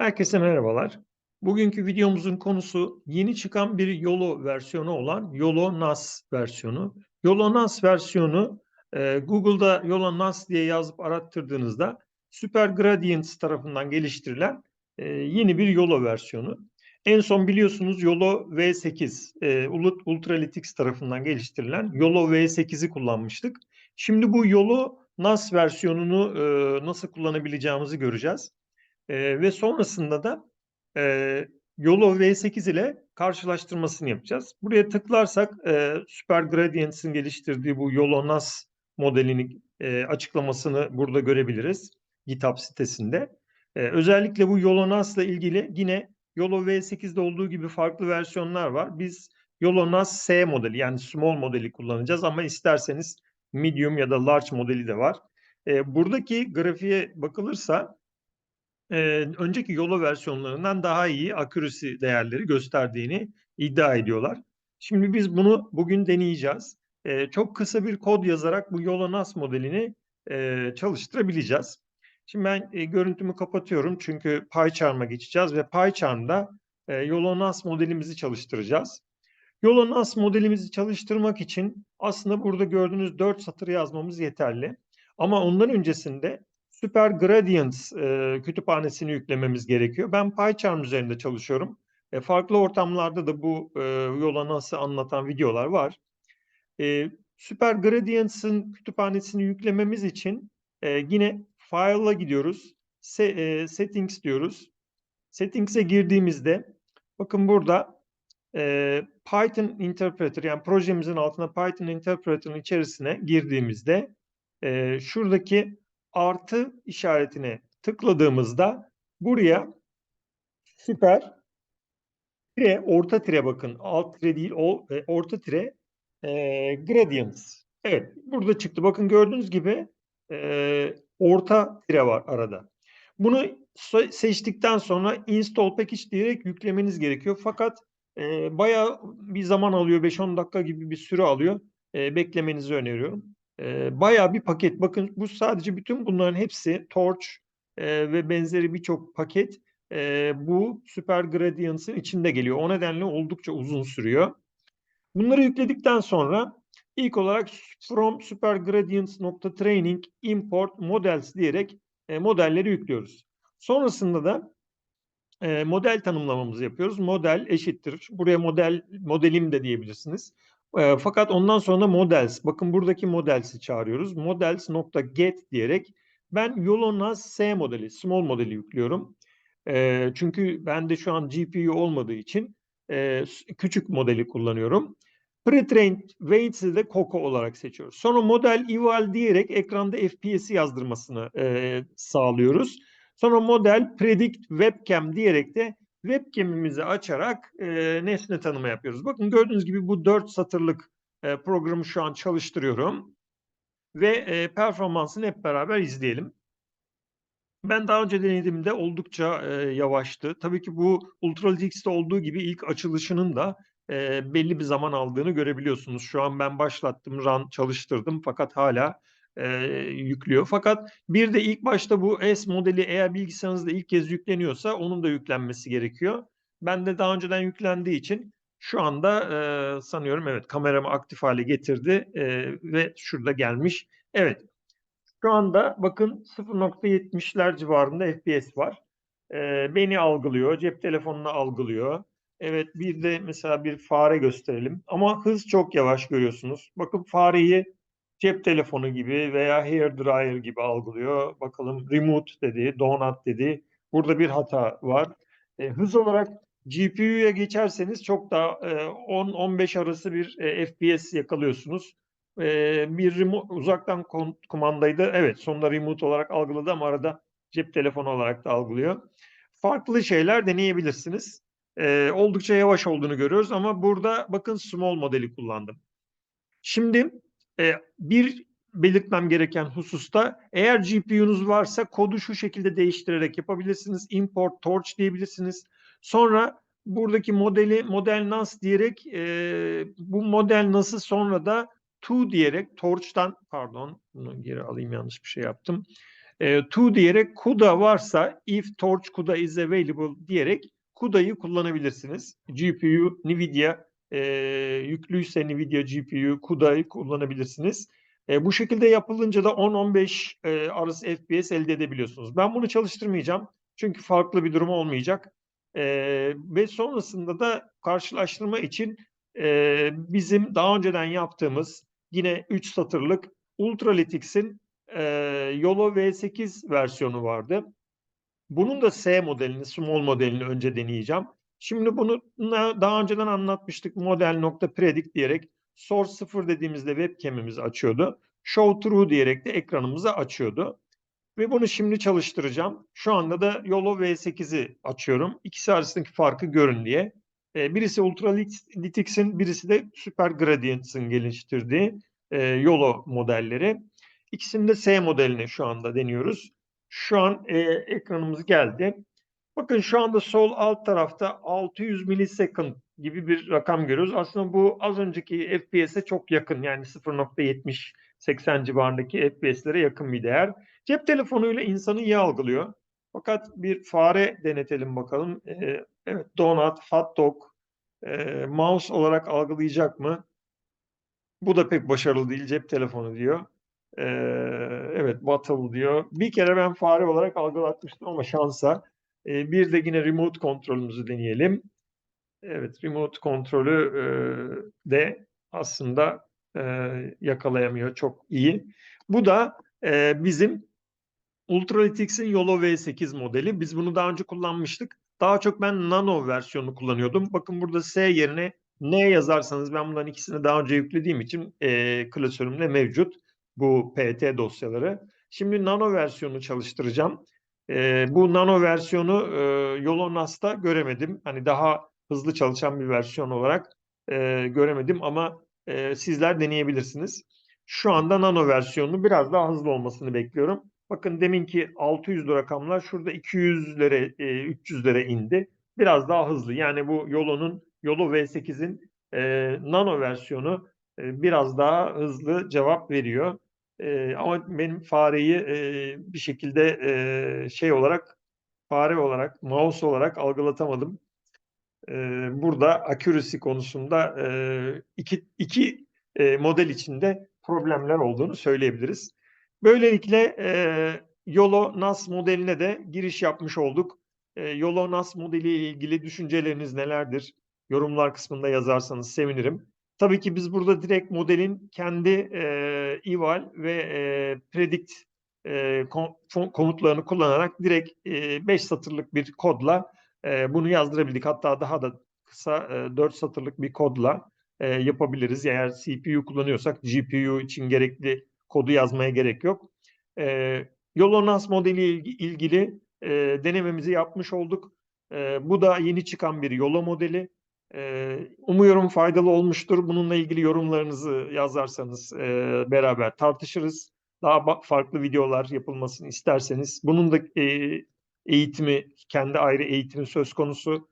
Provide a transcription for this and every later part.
Herkese merhabalar. Bugünkü videomuzun konusu yeni çıkan bir YOLO versiyonu olan YOLO NAS versiyonu. YOLO NAS versiyonu e, Google'da YOLO NAS diye yazıp arattırdığınızda Super Gradients tarafından geliştirilen e, yeni bir YOLO versiyonu. En son biliyorsunuz YOLO V8 e, Ultralytics tarafından geliştirilen YOLO V8'i kullanmıştık. Şimdi bu YOLO NAS versiyonunu e, nasıl kullanabileceğimizi göreceğiz. E, ve sonrasında da e, YOLO V8 ile karşılaştırmasını yapacağız. Buraya tıklarsak e, Super Gradients'in geliştirdiği bu YOLO NAS modelini e, açıklamasını burada görebiliriz GitHub sitesinde. E, özellikle bu YOLO NAS ile ilgili yine YOLO V8'de olduğu gibi farklı versiyonlar var. Biz YOLO NAS S modeli yani small modeli kullanacağız ama isterseniz medium ya da large modeli de var. E, buradaki grafiğe bakılırsa e, önceki YOLO versiyonlarından daha iyi accuracy değerleri gösterdiğini iddia ediyorlar. Şimdi biz bunu bugün deneyeceğiz. E, çok kısa bir kod yazarak bu YOLO NAS modelini e, çalıştırabileceğiz. Şimdi ben e, görüntümü kapatıyorum çünkü PyCharm'a geçeceğiz ve PyCharm'da e, YOLO NAS modelimizi çalıştıracağız. YOLO NAS modelimizi çalıştırmak için aslında burada gördüğünüz 4 satır yazmamız yeterli. Ama ondan öncesinde Super Gradients e, kütüphanesini yüklememiz gerekiyor. Ben PyCharm üzerinde çalışıyorum. E, farklı ortamlarda da bu e, yola nasıl anlatan videolar var. E, Super Gradients'ın kütüphanesini yüklememiz için e, yine File'a gidiyoruz. Se, e, settings diyoruz. Settings'e girdiğimizde bakın burada e, Python Interpreter yani projemizin altına Python Interpreter'ın içerisine girdiğimizde e, şuradaki artı işaretine tıkladığımızda buraya süper tire orta tire bakın alt tire değil o e, orta tire e, gradients. Evet burada çıktı. Bakın gördüğünüz gibi e, orta tire var arada. Bunu seçtikten sonra install package diyerek yüklemeniz gerekiyor. Fakat e, bayağı bir zaman alıyor. 5-10 dakika gibi bir süre alıyor. E, beklemenizi öneriyorum e, bayağı bir paket. Bakın bu sadece bütün bunların hepsi Torch e, ve benzeri birçok paket e, bu Super Gradients'ın içinde geliyor. O nedenle oldukça uzun sürüyor. Bunları yükledikten sonra ilk olarak from super gradients.training import models diyerek e, modelleri yüklüyoruz. Sonrasında da e, model tanımlamamızı yapıyoruz. Model eşittir. Buraya model modelim de diyebilirsiniz. E, fakat ondan sonra models, bakın buradaki models'i çağırıyoruz. Models.get diyerek ben Yolonaz S modeli, small modeli yüklüyorum. E, çünkü bende şu an GPU olmadığı için e, küçük modeli kullanıyorum. Pre-trained weights'i de Coco olarak seçiyoruz. Sonra model eval diyerek ekranda FPS'i yazdırmasını e, sağlıyoruz. Sonra model predict webcam diyerek de webcam'imizi açarak e, nesne tanıma yapıyoruz. Bakın gördüğünüz gibi bu dört satırlık e, programı şu an çalıştırıyorum. Ve e, performansını hep beraber izleyelim. Ben daha önce denediğimde oldukça e, yavaştı. Tabii ki bu UltraLYX'te olduğu gibi ilk açılışının da e, belli bir zaman aldığını görebiliyorsunuz. Şu an ben başlattım, run çalıştırdım fakat hala e, yüklüyor. Fakat bir de ilk başta bu S modeli eğer bilgisayarınızda ilk kez yükleniyorsa onun da yüklenmesi gerekiyor. Ben de daha önceden yüklendiği için şu anda e, sanıyorum evet kameramı aktif hale getirdi e, ve şurada gelmiş. Evet şu anda bakın 0.70'ler civarında FPS var. E, beni algılıyor, cep telefonunu algılıyor. Evet bir de mesela bir fare gösterelim. Ama hız çok yavaş görüyorsunuz. Bakın fareyi cep telefonu gibi veya hair dryer gibi algılıyor. Bakalım remote dedi, donut dedi. Burada bir hata var. E, hız olarak GPU'ya geçerseniz çok daha e, 10-15 arası bir e, FPS yakalıyorsunuz. E, bir remote, uzaktan kumandaydı. Evet sonunda remote olarak algıladı ama arada cep telefonu olarak da algılıyor. Farklı şeyler deneyebilirsiniz. E, oldukça yavaş olduğunu görüyoruz ama burada bakın small modeli kullandım. Şimdi e, bir belirtmem gereken hususta eğer GPU'nuz varsa kodu şu şekilde değiştirerek yapabilirsiniz. Import torch diyebilirsiniz. Sonra buradaki modeli model NAS diyerek e, bu model NAS'ı sonra da to diyerek torch'tan pardon bunu geri alayım yanlış bir şey yaptım. E, to diyerek CUDA varsa if torch CUDA is available diyerek CUDA'yı kullanabilirsiniz. GPU Nvidia e, yüklüyse Nvidia GPU CUDA'yı kullanabilirsiniz. E, bu şekilde yapılınca da 10-15 e, arası FPS elde edebiliyorsunuz. Ben bunu çalıştırmayacağım. Çünkü farklı bir durum olmayacak. E, ve sonrasında da karşılaştırma için e, bizim daha önceden yaptığımız yine 3 satırlık Ultralytics'in e, Yolo V8 versiyonu vardı. Bunun da S modelini, small modelini önce deneyeceğim. Şimdi bunu daha önceden anlatmıştık. Model.predict diyerek source 0 dediğimizde webcam'imiz açıyordu. Show true diyerek de ekranımızı açıyordu. Ve bunu şimdi çalıştıracağım. Şu anda da Yolo V8'i açıyorum. İkisi arasındaki farkı görün diye. E, birisi Ultralytics'in, birisi de Super Gradients'ın geliştirdiği e, Yolo modelleri. İkisinin de S modelini şu anda deniyoruz. Şu an e, ekranımız geldi. Bakın şu anda sol alt tarafta 600 millisecond gibi bir rakam görüyoruz. Aslında bu az önceki FPS'e çok yakın. Yani 0.70 80 civarındaki FPS'lere yakın bir değer. Cep telefonuyla insanı iyi algılıyor. Fakat bir fare denetelim bakalım. Ee, evet donut, hot dog, e, mouse olarak algılayacak mı? Bu da pek başarılı değil. Cep telefonu diyor. Ee, evet bottle diyor. Bir kere ben fare olarak algılatmıştım ama şansa. Ee, bir de yine remote kontrolümüzü deneyelim. Evet remote kontrolü e, de aslında e, yakalayamıyor. Çok iyi. Bu da e, bizim Ultralytics'in Yolo V8 modeli. Biz bunu daha önce kullanmıştık. Daha çok ben Nano versiyonu kullanıyordum. Bakın burada S yerine N yazarsanız ben bunların ikisini daha önce yüklediğim için e, klasörümde mevcut bu PT dosyaları. Şimdi Nano versiyonu çalıştıracağım. E, bu Nano versiyonu e, Yolonas'ta göremedim. Hani daha hızlı çalışan bir versiyon olarak e, göremedim ama e, sizler deneyebilirsiniz. Şu anda Nano versiyonu biraz daha hızlı olmasını bekliyorum. Bakın deminki 600 rakamlar şurada 200'lere, e, 300'lere indi. Biraz daha hızlı. Yani bu Yolo'nun Yolo V8'in e, Nano versiyonu e, biraz daha hızlı cevap veriyor. E, ama benim fareyi e, bir şekilde e, şey olarak fare olarak, mouse olarak algılatamadım. E, burada accuracy konusunda e, iki, iki e, model içinde problemler olduğunu söyleyebiliriz. Böylelikle e, YOLO NAS modeline de giriş yapmış olduk. E, YOLO NAS modeli ile ilgili düşünceleriniz nelerdir? Yorumlar kısmında yazarsanız sevinirim. Tabii ki biz burada direkt modelin kendi e, eval ve e, predict e, komutlarını kullanarak direkt 5 e, satırlık bir kodla e, bunu yazdırabildik. Hatta daha da kısa e, 4 satırlık bir kodla e, yapabiliriz. Eğer CPU kullanıyorsak GPU için gerekli kodu yazmaya gerek yok. E, Yolonas modeli ilgili e, denememizi yapmış olduk. E, bu da yeni çıkan bir Yolo modeli. Umuyorum faydalı olmuştur. Bununla ilgili yorumlarınızı yazarsanız beraber tartışırız. Daha farklı videolar yapılmasını isterseniz bunun da eğitimi, kendi ayrı eğitimi söz konusu.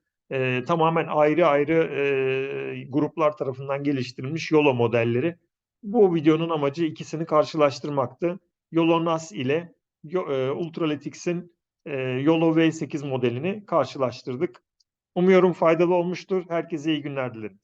Tamamen ayrı ayrı gruplar tarafından geliştirilmiş Yolo modelleri. Bu videonun amacı ikisini karşılaştırmaktı. Yolonas ile Ultralytics'in Yolo V8 modelini karşılaştırdık. Umuyorum faydalı olmuştur. Herkese iyi günler dilerim.